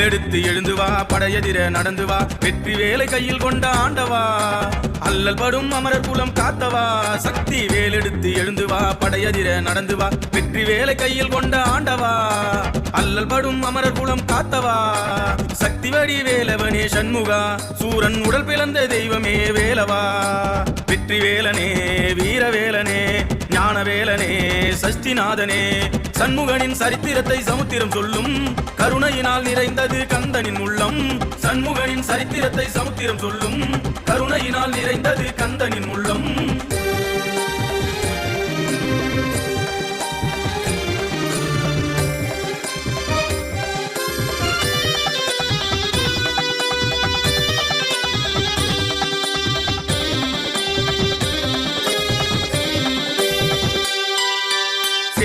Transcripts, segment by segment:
வேலெடுத்து எழுந்து வா படையதிர நடந்து வா வெற்றி வேலை கையில் கொண்ட ஆண்டவா. அல்லல் படும் அமரர் குலம் காத்தவா சக்தி வேலெடுத்து எழுந்து வா படையதிர நடந்து வா வெற்றி வேலை கையில் கொண்ட ஆண்டவா. அல்லல் படும் அமரர் குலம் காத்தவா சக்தி வடி வேலவனே சண்முகா சூரன் உடல் பிளந்த தெய்வமே வேலவா. வெற்றி வேலனே ஞானவேலனே சஷ்டிநாதனே. சண்முகனின் சரித்திரத்தை சமுத்திரம் சொல்லும். கருணையினால் நிறைந்தது கந்தனின் உள்ளம். சண்முகனின் சரித்திரத்தை சமுத்திரம் சொல்லும். கருணையினால் நிறைந்தது கந்தனின் உள்ளம்.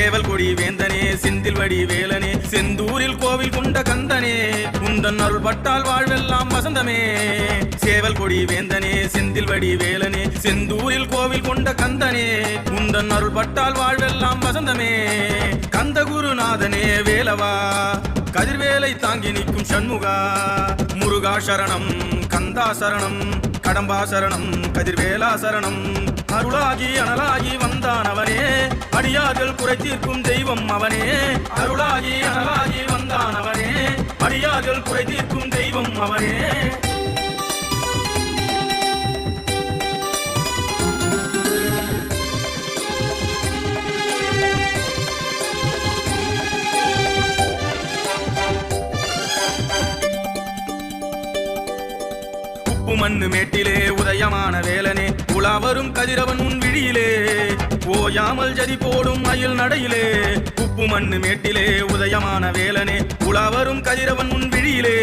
சேவல் கொடி வேந்தனே செந்தில் வடி வேலனே செந்தூரில் கோவில் கொண்ட கந்தனே உந்தன் அருள் பட்டால் வாழ்வெல்லாம் வசந்தமே. சேவல் கொடி வேந்தனே செந்தில் வடி வேலனே செந்தூரில் கோவில் கொண்ட கந்தனே உந்தன் அருள் பட்டால் வாழ்வெல்லாம் வசந்தமே. கந்த குருநாதனே வேலவா கதிர்வேலை தாங்கி நிற்கும் சண்முகா முருகா சரணம் கந்தா சரணம் கடம்பா சரணம் கதிர்வேலா சரணம் அருளாகி அனலாகி வந்தான் அவனே. குறை தீர்க்கும் தெய்வம் அவனே. அருளாகி அனலாகி வந்தான் அவனே. அடியார்கள் குறை தீர்க்கும் தெய்வம் அவனே. மண்ணு மேட்டிலே உதயமான வேலனே. உலா வரும் கதிரவன் உன் விழியிலே. ஓயாமல் ஜதி போடும் மயில் நடையிலே உப்பு மண்ணு மேட்டிலே உதயமான வேலனே உலாவரும் கதிரவன் உன் விழியிலே.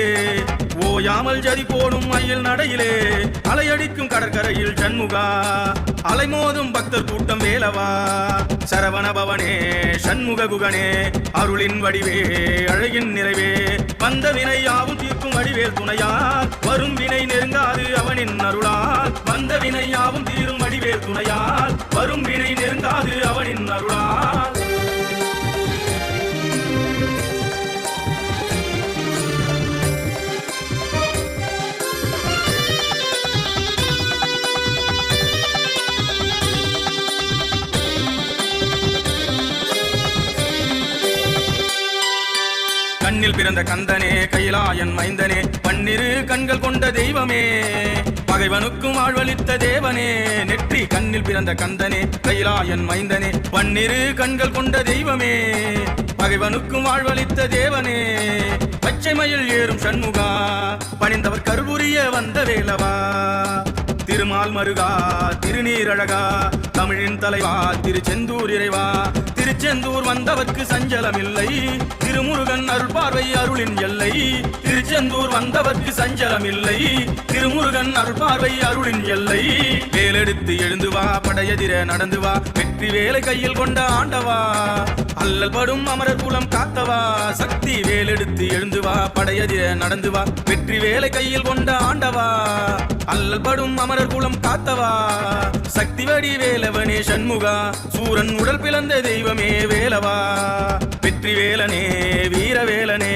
ஓயாமல் ஜதி போடும் மயில் நடையிலே அலையடிக்கும் கடற்கரையில் சண்முகா. அலைமோதும் பக்தர் கூட்டம் வேலவா. சரவண பவனே சண்முக குகனே அருளின் வடிவே அழகின் நிறைவே. வந்த வினை யாவும் தீர்க்கும் வடிவேல் துணையார் வரும் வினை நெருங்காது அவனின் அருளால் வந்த வினை யாவும் தீரும் வடிவேல் துணையார் வரும் வினை நெருங்காது அவனின் அருளால். கண்ணில் பிறந்த கந்தனே கைலாயன் மைந்தனே பன்னிரு கண்கள் கொண்ட தெய்வமே. பகைவனுக்கும் வாழ்வளித்த தேவனே நெற்றி கண்ணில் பிறந்த கந்தனே கைலாயன் மைந்தனே பன்னிரு கண்கள் கொண்ட தெய்வமே பகைவனுக்கும் வாழ்வளித்த தேவனே பச்சை மயில் ஏறும் சண்முகா பணிந்தவர் கருபுரிய வந்த வேலவா திருமால் மருகா திருநீரழகா தமிழின் தலைவா திருச்செந்தூர் இறைவா திருச்செந்தூர் வந்தவர்க்கு சஞ்சலம் இல்லை திருமுருகன் அருள் பார்வை அருளின் எல்லை. திருச்செந்தூர் வந்தவர்க்கு சஞ்சலம் இல்லை திருமுருகன் அருள் பார்வை அருளின் எல்லை. வேலெடுத்து எழுந்து வா படையதிர நடந்து வா. வெற்றி வேலை கையில் கொண்ட ஆண்டவா. அல்லல் படும் அமரர் குலம் காத்தவா. சக்தி வேலெடுத்து எழுந்து வா படையதிர நடந்து வா. வெற்றி வேலை கையில் கொண்ட ஆண்டவா. அல்லல் படும் அமரர் குலம் காத்தவா. சக்தி வடி வேலவனே சண்முகா. சூரன் உடல் பிளந்த தெய்வமே வேலவா. வெற்றி வேலனே வீரவேலனே